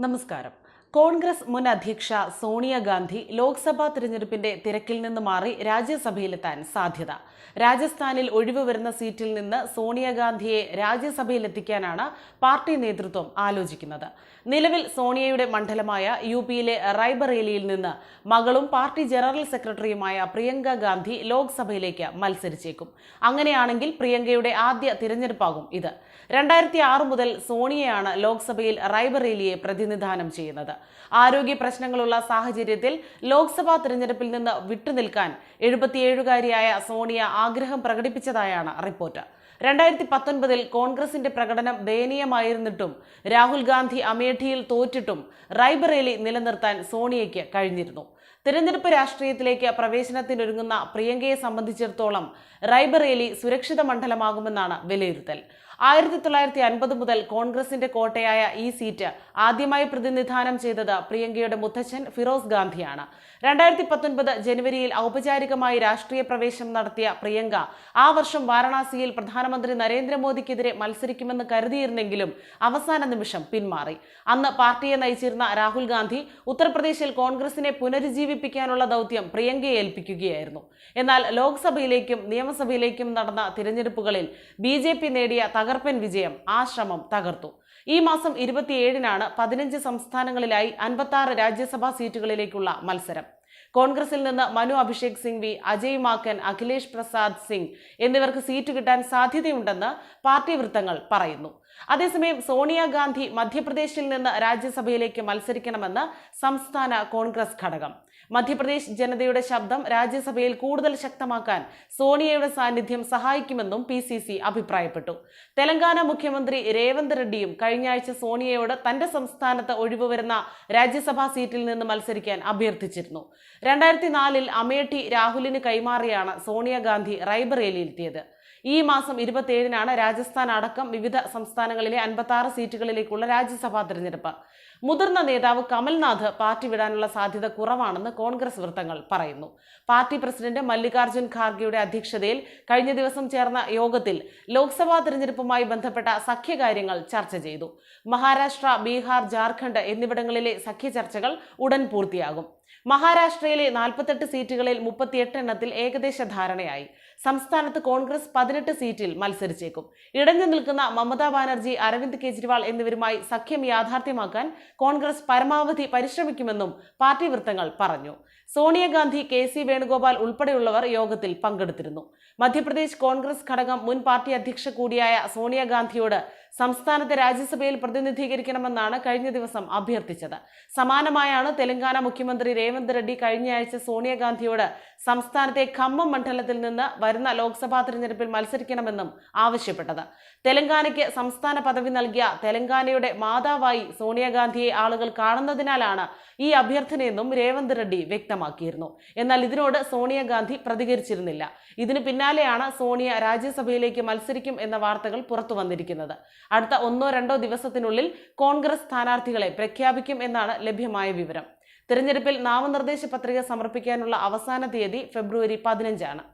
നമസ്കാരം. കോൺഗ്രസ് മുൻ അധ്യക്ഷ സോണിയാഗാന്ധി ലോക്സഭാ തിരഞ്ഞെടുപ്പിന്റെ തിരക്കിൽ നിന്ന് മാറി രാജ്യസഭയിലെത്താൻ സാധ്യത. രാജസ്ഥാനിൽ ഒഴിവ് വരുന്ന സീറ്റിൽ നിന്ന് സോണിയാഗാന്ധിയെ രാജ്യസഭയിലെത്തിക്കാനാണ് പാർട്ടി നേതൃത്വം ആലോചിക്കുന്നത്. നിലവിൽ സോണിയയുടെ മണ്ഡലമായ യു പിയിലെ റായ്ബറേലിയിൽ നിന്ന് മകളും പാർട്ടി ജനറൽ സെക്രട്ടറിയുമായ പ്രിയങ്ക ഗാന്ധി ലോക്സഭയിലേക്ക് മത്സരിച്ചേക്കും. അങ്ങനെയാണെങ്കിൽ പ്രിയങ്കയുടെ ആദ്യ തിരഞ്ഞെടുപ്പാകും ഇത്. രണ്ടായിരത്തി ആറ് മുതൽ സോണിയയാണ് ലോക്സഭയിൽ റൈബറേലിയെ പ്രതിനിധാനം ചെയ്യുന്നത്. ആരോഗ്യ പ്രശ്നങ്ങളുള്ള സാഹചര്യത്തിൽ ലോക്സഭാ തിരഞ്ഞെടുപ്പിൽ നിന്ന് വിട്ടുനിൽക്കാൻ എഴുപത്തിയേഴുകാരിയായ സോണിയ ആഗ്രഹം പ്രകടിപ്പിച്ചതായാണ് റിപ്പോർട്ട്. രണ്ടായിരത്തി പത്തൊൻപതിൽ കോൺഗ്രസിന്റെ പ്രകടനം ദയനീയമായിരുന്നിട്ടും രാഹുൽ ഗാന്ധി അമേഠിയിൽ തോറ്റിട്ടും റൈബറേലി നിലനിർത്താൻ സോണിയയ്ക്ക് കഴിഞ്ഞിരുന്നു. തിരഞ്ഞെടുപ്പ് രാഷ്ട്രീയത്തിലേക്ക് പ്രവേശനത്തിനൊരുങ്ങുന്ന പ്രിയങ്കയെ സംബന്ധിച്ചിടത്തോളം റൈബറേലി സുരക്ഷിത മണ്ഡലമാകുമെന്നാണ് വിലയിരുത്തൽ. ആയിരത്തി തൊള്ളായിരത്തി അൻപത് മുതൽ കോൺഗ്രസിന്റെ കോട്ടയായ ഈ സീറ്റ് ആദ്യമായി പ്രതിനിധാനം ചെയ്തത് പ്രിയങ്കയുടെ മുത്തച്ഛൻ ഫിറോസ് ഗാന്ധിയാണ്. രണ്ടായിരത്തി പത്തൊൻപത് ജനുവരിയിൽ ഔപചാരികമായി രാഷ്ട്രീയ പ്രവേശം നടത്തിയ പ്രിയങ്ക ആ വർഷം വാരണാസിയിൽ പ്രധാനമന്ത്രി നരേന്ദ്രമോദിക്കെതിരെ മത്സരിക്കുമെന്ന് കരുതിയിരുന്നെങ്കിലും അവസാന നിമിഷം പിന്മാറി. അന്ന് പാർട്ടിയെ നയിച്ചിരുന്ന രാഹുൽ ഗാന്ധി ഉത്തർപ്രദേശിൽ കോൺഗ്രസിനെ പുനരുജ്ജീവിപ്പിക്കാനുള്ള ദൗത്യം പ്രിയങ്കയെ ഏൽപ്പിക്കുകയായിരുന്നു. എന്നാൽ ലോക്സഭയിലേക്കും നിയമസഭയിലേക്കും നടന്ന തിരഞ്ഞെടുപ്പുകളിൽ ബി നേടിയ തകർപ്പൻ വിജയം ആ ശ്രമം തകർത്തു. ഈ മാസം ഇരുപത്തിയേഴിനാണ് പതിനഞ്ച് സംസ്ഥാനങ്ങളിലായി അൻപത്തി രാജ്യസഭാ സീറ്റുകളിലേക്കുള്ള മത്സരം. കോൺഗ്രസിൽ നിന്ന് മനു അഭിഷേക് സിംഗ് വി അജയ് മാക്കൻ അഖിലേഷ് പ്രസാദ് സിംഗ് എന്നിവർക്ക് സീറ്റ് കിട്ടാൻ സാധ്യതയുണ്ടെന്ന് പാർട്ടി വൃത്തങ്ങൾ പറയുന്നു. അതേസമയം സോണിയാഗാന്ധി മധ്യപ്രദേശിൽ നിന്ന് രാജ്യസഭയിലേക്ക് മത്സരിക്കണമെന്ന് സംസ്ഥാന കോൺഗ്രസ് ഘടകം. മധ്യപ്രദേശ് ജനതയുടെ ശബ്ദം രാജ്യസഭയിൽ കൂടുതൽ ശക്തമാക്കാൻ സോണിയയുടെ സാന്നിധ്യം സഹായിക്കുമെന്നും പി സി സി അഭിപ്രായപ്പെട്ടു. തെലങ്കാന മുഖ്യമന്ത്രി രേവന്ത് റെഡ്ഡിയും കഴിഞ്ഞയാഴ്ച സോണിയയോട് തന്റെ സംസ്ഥാനത്ത് ഒഴിവുവരുന്ന രാജ്യസഭാ സീറ്റിൽ നിന്ന് മത്സരിക്കാൻ അഭ്യർത്ഥിച്ചിരുന്നു. രണ്ടായിരത്തി നാലിൽ അമേഠി രാഹുലിന് കൈമാറിയാണ് സോണിയാഗാന്ധി റായ്ബറേലിയിലെത്തിയത് ഈ മാസം ഇരുപത്തിയേഴിനാണ് രാജസ്ഥാൻ അടക്കം വിവിധ സംസ്ഥാനങ്ങളിലെ അൻപത്തി സീറ്റുകളിലേക്കുള്ള രാജ്യസഭാ തിരഞ്ഞെടുപ്പ്. മുതിർന്ന നേതാവ് കമൽനാഥ് പാർട്ടി വിടാനുള്ള സാധ്യത കുറവാണെന്ന് കോൺഗ്രസ് വൃത്തങ്ങൾ പറയുന്നു. പാർട്ടി പ്രസിഡന്റ് മല്ലികാർജുൻ ഖാർഗെയുടെ അധ്യക്ഷതയിൽ കഴിഞ്ഞ ദിവസം ചേർന്ന യോഗത്തിൽ ലോക്സഭാ തെരഞ്ഞെടുപ്പുമായി ബന്ധപ്പെട്ട സഖ്യകാര്യങ്ങൾ ചർച്ച ചെയ്തു. മഹാരാഷ്ട്ര ബീഹാർ ജാർഖണ്ഡ് എന്നിവിടങ്ങളിലെ സഖ്യ ചർച്ചകൾ ഉടൻ പൂർത്തിയാകും. മഹാരാഷ്ട്രയിലെ നാൽപ്പത്തെട്ട് സീറ്റുകളിൽ മുപ്പത്തിയെട്ട് എണ്ണത്തിൽ ഏകദേശ ധാരണയായി. സംസ്ഥാനത്ത് കോൺഗ്രസ് പതിനെട്ട് സീറ്റിൽ മത്സരിച്ചേക്കും. ഇടഞ്ഞു നിൽക്കുന്ന മമതാ ബാനർജി അരവിന്ദ് കെജ്രിവാൾ എന്നിവരുമായി സഖ്യം യാഥാർത്ഥ്യമാക്കാൻ കോൺഗ്രസ് പരമാവധി പരിശ്രമിക്കുമെന്നും പാർട്ടി വൃത്തങ്ങൾ പറഞ്ഞു. സോണിയാഗാന്ധി കെ സി വേണുഗോപാൽ ഉൾപ്പെടെയുള്ളവർ യോഗത്തിൽ പങ്കെടുത്തിരുന്നു. മധ്യപ്രദേശ് കോൺഗ്രസ് ഘടകം മുൻ പാർട്ടി അധ്യക്ഷ കൂടിയായ സോണിയാഗാന്ധിയോട് സംസ്ഥാനത്തെ രാജ്യസഭയിൽ പ്രതിനിധീകരിക്കണമെന്നാണ് കഴിഞ്ഞ ദിവസം അഭ്യർത്ഥിച്ചത്. സമാനമായാണ് തെലങ്കാന മുഖ്യമന്ത്രി രേവന്ത് റെഡ്ഡി കഴിഞ്ഞയാഴ്ച സോണിയാഗാന്ധിയോട് സംസ്ഥാനത്തെ ഖമ്മം മണ്ഡലത്തിൽ നിന്ന് വരുന്ന ലോക്സഭാ തിരഞ്ഞെടുപ്പിൽ മത്സരിക്കണമെന്നും ആവശ്യപ്പെട്ടത്. തെലങ്കാനയ്ക്ക് സംസ്ഥാന പദവി നൽകിയ തെലങ്കാനയുടെ മാതാവായി സോണിയാഗാന്ധിയെ ആളുകൾ കാണുന്നതിനാലാണ് ഈ അഭ്യർത്ഥനയെന്നും രേവന്ത് റെഡ്ഡി വ്യക്തമാക്കിയിരുന്നു. എന്നാൽ ഇതിനോട് സോണിയാഗാന്ധി പ്രതികരിച്ചിരുന്നില്ല. ഇതിന് പിന്നാലെയാണ് സോണിയ രാജ്യസഭയിലേക്ക് മത്സരിക്കും എന്ന വാർത്തകൾ പുറത്തു വന്നിരിക്കുന്നത്. അടുത്ത ഒന്നോ രണ്ടോ ദിവസത്തിനുള്ളിൽ കോൺഗ്രസ് സ്ഥാനാർത്ഥികളെ പ്രഖ്യാപിക്കും എന്നാണ് ലഭ്യമായ വിവരം. തിരഞ്ഞെടുപ്പിൽ നാമനിർദ്ദേശ പത്രിക സമർപ്പിക്കാനുള്ള അവസാന തീയതി ഫെബ്രുവരി പതിനഞ്ചാണ്.